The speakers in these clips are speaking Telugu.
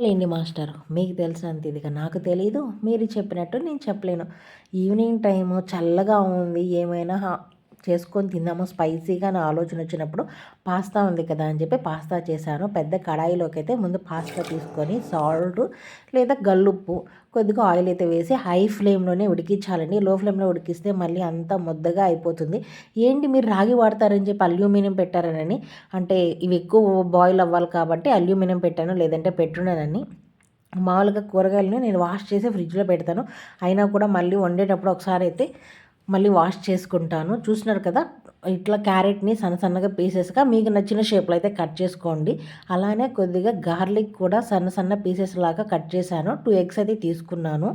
లేండి మాస్టర్. మీకు తెలిసినంత ఇదిగా నాకు తెలీదు. మీరు చెప్పినట్టు నేను చెప్పలేను. ఈవినింగ్ టైము చల్లగా ఉంది. ఏమైనా చేసుకొని తిందాము. స్పైసీగా నా ఆలోచన వచ్చినప్పుడు పాస్తా ఉంది కదా అని చెప్పి పాస్తా చేశాను. పెద్ద కడాయిలోకి అయితే ముందు పాస్తా తీసుకొని సాల్ట్ లేదా గల్లుప్పు కొద్దిగా ఆయిల్ అయితే వేసి హై ఫ్లేమ్లోనే ఉడికించాలండి. లో ఫ్లేమ్లో ఉడికిస్తే మళ్ళీ అంతా ముద్దగా అయిపోతుంది. ఏంటి మీరు రాగి వాడతారని చెప్పి అల్యూమినియం పెట్టారనని? అంటే ఇవి ఎక్కువ బాయిల్ అవ్వాలి కాబట్టి అల్యూమినియం పెట్టాను లేదంటే పెట్టున్నానని. మామూలుగా కూరగాయలను నేను వాష్ చేసి ఫ్రిడ్జ్లో పెడతాను. అయినా కూడా మళ్ళీ వండేటప్పుడు ఒకసారి అయితే మళ్ళీ వాష్ చేసుకుంటాను. చూసినారు కదా ఇట్లా క్యారెట్ని సన్న సన్నగా పీసెస్గా మీకు నచ్చిన షేప్లో అయితే కట్ చేసుకోండి. అలానే కొద్దిగా గార్లిక్ కూడా సన్న సన్న పీసెస్ లాగా కట్ చేశాను. టూ ఎగ్స్ అయితే తీసుకున్నాను.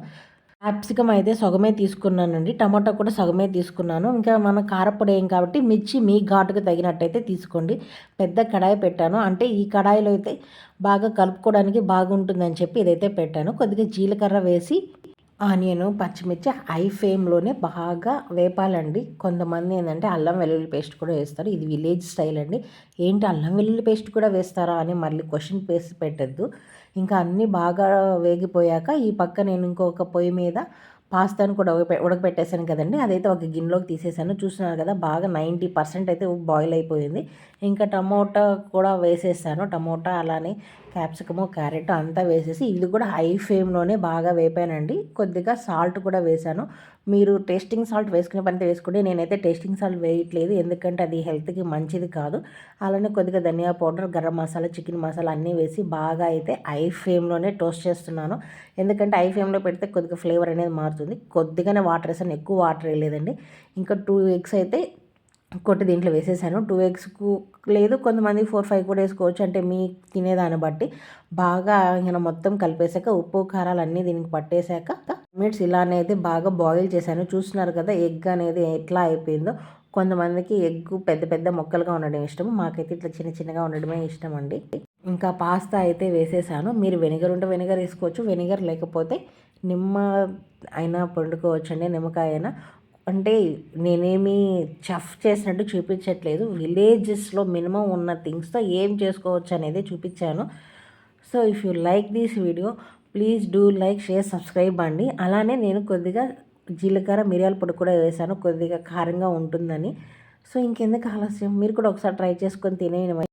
క్యాప్సికమ్ అయితే సగమే తీసుకున్నానండి. టమాటా కూడా సగమే తీసుకున్నాను. ఇంకా మన కారపొడి ఏం కాబట్టి మిర్చి మీ ఘాటుకు తగినట్టయితే తీసుకోండి. పెద్ద కడాయి పెట్టాను. అంటే ఈ కడాయిలో అయితే బాగా కలుపుకోవడానికి బాగుంటుందని చెప్పి ఇదైతే పెట్టాను. కొద్దిగా జీలకర్ర వేసి ఆనియను పచ్చిమిర్చి హై ఫ్లేమ్లోనే బాగా వేపాలండి. కొంతమంది ఏంటంటే అల్లం వెల్లుల్లి పేస్ట్ కూడా వేస్తారు. ఇది విలేజ్ స్టైల్ అండి. ఏంటి అల్లం వెల్లుల్లి పేస్ట్ కూడా వేస్తారా అని మళ్ళీ క్వశ్చన్ పేసి పెట్టద్దు. ఇంకా అన్నీ బాగా వేగిపోయాక ఈ పక్క నేను ఇంకొక పొయ్యి మీద పాస్తాను కూడా ఉడకపెట్టేశాను కదండి. అదైతే ఒక గిన్నెలోకి తీసేసాను చూస్తున్నారు కదా బాగా నైంటీ పర్సెంట్ అయితే బాయిల్ అయిపోయింది. ఇంకా టమోటా కూడా వేసేసాను. టమోటా అలానే క్యాప్సికము క్యారెట్ అంతా వేసేసి ఇది కూడా హై ఫ్లేమ్లోనే బాగా వేపానండి. కొద్దిగా సాల్ట్ కూడా వేసాను. మీరు టేస్టింగ్ సాల్ట్ వేసుకునే పని వేసుకుంటే నేనైతే టేస్టింగ్ సాల్ట్ వేయట్లేదు. ఎందుకంటే అది హెల్త్కి మంచిది కాదు. అలానే కొద్దిగా ధనియా పౌడర్ గరం మసాలా చికెన్ మసాలా అన్నీ వేసి బాగా అయితే ఐ ఫ్లేమ్లోనే టోస్ట్ చేస్తున్నాను. ఎందుకంటే ఐ ఫ్లేమ్లో పెడితే కొద్దిగా ఫ్లేవర్ అనేది మారుతుంది. కొద్దిగానే వాటర్ వేసాను. ఎక్కువ వాటర్ వేయలేదండి. ఇంకా టూ ఎగ్స్ అయితే కొట్టి దీంట్లో వేసేసాను. టూ ఎగ్స్కు లేదు కొంతమంది ఫోర్ ఫైవ్ కూడా వేసుకోవచ్చు. అంటే మీ తినేదాన్ని బట్టి బాగా ఇంకా మొత్తం కలిపేసాక ఉప్పు కారాలు అన్నీ దీనికి పట్టేశాక మినిట్స్ ఇలానే అయితే బాగా బాయిల్ చేశాను. చూస్తున్నారు కదా ఎగ్ అనేది ఎట్లా అయిపోయిందో. కొంతమందికి ఎగ్ పెద్ద పెద్ద మొక్కలుగా ఉండడం ఇష్టం మాకైతే ఇట్లా చిన్న చిన్నగా ఉండడమే ఇష్టం అండి ఇంకా పాస్తా అయితే వేసేసాను. మీరు వెనిగర్ ఉంటే వెనిగర్ వేసుకోవచ్చు వెనిగర్ లేకపోతే నిమ్మ అయినా పండుకోవచ్చు అండి నిమ్మకాయ అయినా. అంటే నేనేమి చఫ్ చేసినట్టు చూపించట్లేదు. విలేజెస్లో మినిమం ఉన్న థింగ్స్తో ఏం చేసుకోవచ్చు అనేది చూపించాను. So if you like this video please do like share subscribe అండి. అలానే నేను కొద్దిగా జీలకర్ర మిరియాల పొడి కూడా వేసాను. కొద్దిగా కారంగా ఉంటుందని. సో ఇంకెందుకు ఆలస్యం? మీరు కూడా ఒకసారి ట్రై చేసుకొని తినేయండి